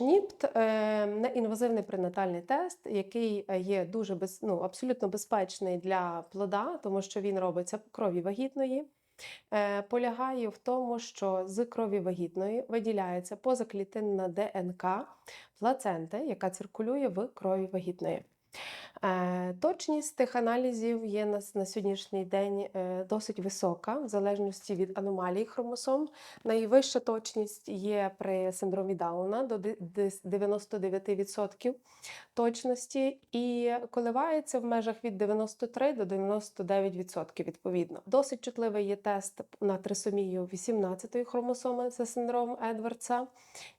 НІПТ е, неінвазивний пренатальний тест, який е, є дуже без, ну, абсолютно безпечний для плода, тому що він робиться по крові вагітної. Е, Полягає в тому, що з крові вагітної виділяється позаклітинна ДНК плаценти, яка циркулює в крові вагітної. Е, Точність тих аналізів є на, на сьогоднішній день е, досить висока, в залежності від аномалій хромосом. Найвища точність є при синдромі Дауна до 99% точності і коливається в межах від 93 до 99% відповідно. Досить чутливий є тест на трисомію 18-ї хромосоми, це синдром Едвардса.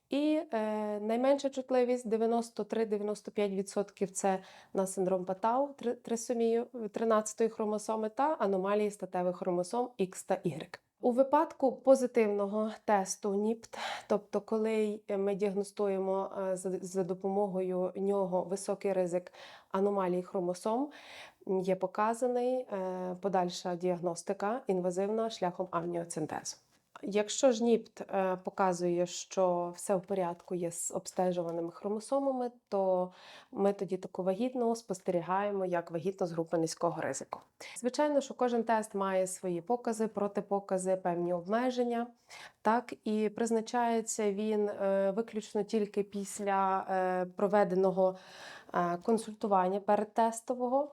І е, найменша чутливість 93-95% це на синдром Патау, трисомію 13-ї хромосоми та аномалії статевих хромосом X та Y. У випадку позитивного тесту НІПТ, тобто коли ми діагностуємо е, за, допомогою нього високий ризик аномалій хромосом, є показаний е, подальша діагностика інвазивна шляхом амніоцентезу. Якщо ж НІПТ е, показує, що все в порядку є з обстежуваними хромосомами, то ми тоді таку вагітну спостерігаємо як вагітну з групи низького ризику. Звичайно, що кожен тест має свої покази, протипокази, певні обмеження. Так, і призначається він е, виключно тільки після е, проведеного консультування передтестового.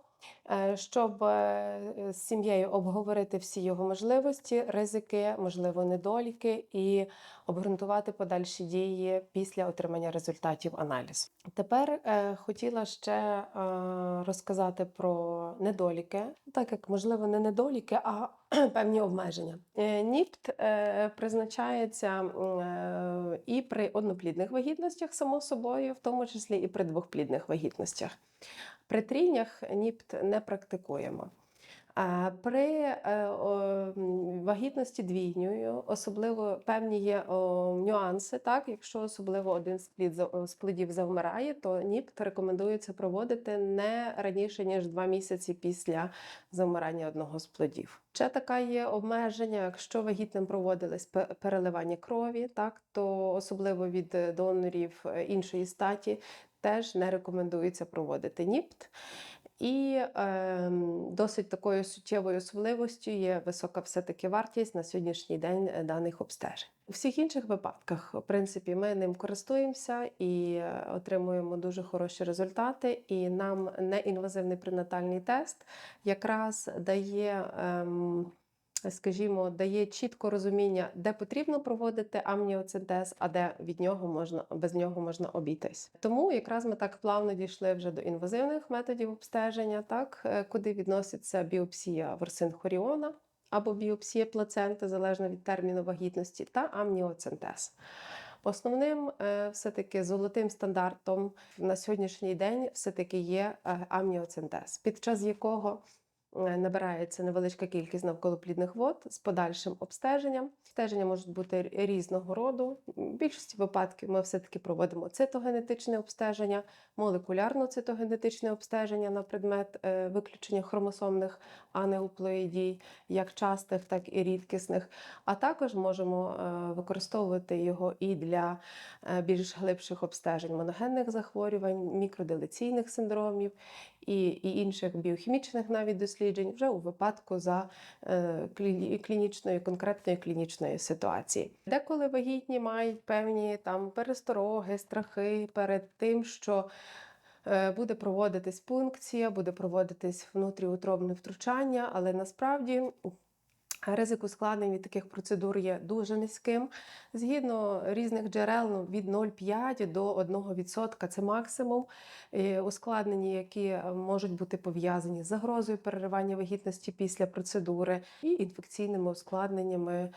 Е, Щоб е, з сім'єю обговорити всі його можливості, ризики, можливо, недоліки і обґрунтувати подальші дії після отримання результатів аналізу. Тепер е, хотіла ще розказати про недоліки, так як можливо не недоліки, а певні обмеження. НІПТ призначається і при одноплідних вагітностях, само собою, в тому числі і при двохплідних вагітностях. При трійнях НІПТ не практикуємо. При е, вагітності двійньою особливо певні є нюанси. Так, якщо особливо один з плодів завмирає, то НІПТ рекомендується проводити не раніше ніж два місяці після завмирання одного з плодів. Ще така є обмеження, якщо вагітним проводились пе- переливання крові, так то особливо від донорів е, іншої статі теж не рекомендується проводити НІПТ. І ем, досить такою суттєвою особливостю є висока все-таки вартість на сьогоднішній день е, даних обстежень. У всіх інших випадках, в принципі, ми ним користуємося і е, отримуємо дуже хороші результати. І нам неінвазивний пренатальний тест якраз дає. Ем, Скажімо, дає чітко розуміння, де потрібно проводити амніоцентез, а де від нього можна без нього можна обійтись. Тому якраз ми так плавно дійшли вже до інвазивних методів обстеження, так е, куди відноситься біопсія ворсин хоріона або біопсія плаценти, залежно від терміну вагітності, та амніоцентез. Основним е, все-таки золотим стандартом на сьогоднішній день все-таки є е, амніоцентез, під час якого набирається невеличка кількість навколоплідних вод з подальшим обстеженням. Обстеження можуть бути різного роду. В більшості випадків ми все-таки проводимо цитогенетичне обстеження, молекулярно-цитогенетичне обстеження на предмет е, виключення хромосомних анеуплоїдій, як частих, так і рідкісних. А також можемо е, використовувати його і для е, більш глибших обстежень моногенних захворювань, мікроделеційних синдромів і, і інших біохімічних навіть досліджень вже у випадку за е, клі- клінічної, конкретної клінічної ситуації. Деколи вагітні мають певні там перестороги, страхи перед тим, що е, буде проводитись пункція, буде проводитись внутріутробне втручання, але насправді. Ризик ускладнень від таких процедур є дуже низьким. Згідно різних джерел, ну, від 0,5 до 1% це максимум. Ускладнення, які е, можуть бути пов'язані з загрозою переривання вагітності після процедури і інфекційними ускладненнями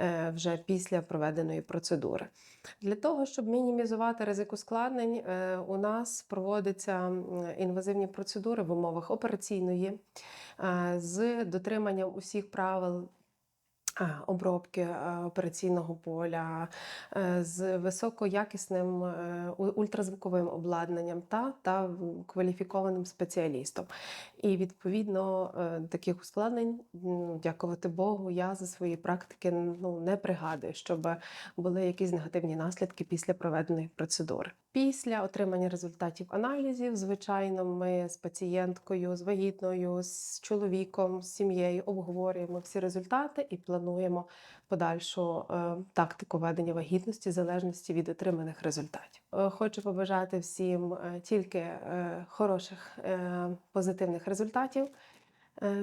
е, вже після проведеної процедури. Для того, щоб мінімізувати ризик ускладнень, е, у нас проводяться інвазивні процедури в умовах операційної з дотриманням усіх правил обробки е, операційного поля е, з високоякісним е, ультразвуковим обладнанням та, та кваліфікованим спеціалістом. І відповідно е, таких ускладнень, дякувати Богу, я за свої практики ну, не пригадую, щоб були якісь негативні наслідки після проведеної процедури. Після отримання результатів аналізів, звичайно, ми з пацієнткою, з вагітною, з чоловіком, з сім'єю обговорюємо всі результати і плануємо подальшу е, тактику ведення вагітності в залежності від отриманих результатів. Е, Хочу побажати всім е, тільки хороших позитивних результатів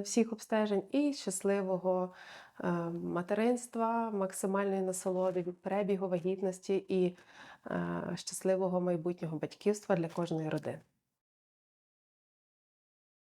всіх обстежень і щасливого материнства, максимальної насолоди перебігу вагітності і е, щасливого майбутнього батьківства для кожної родини.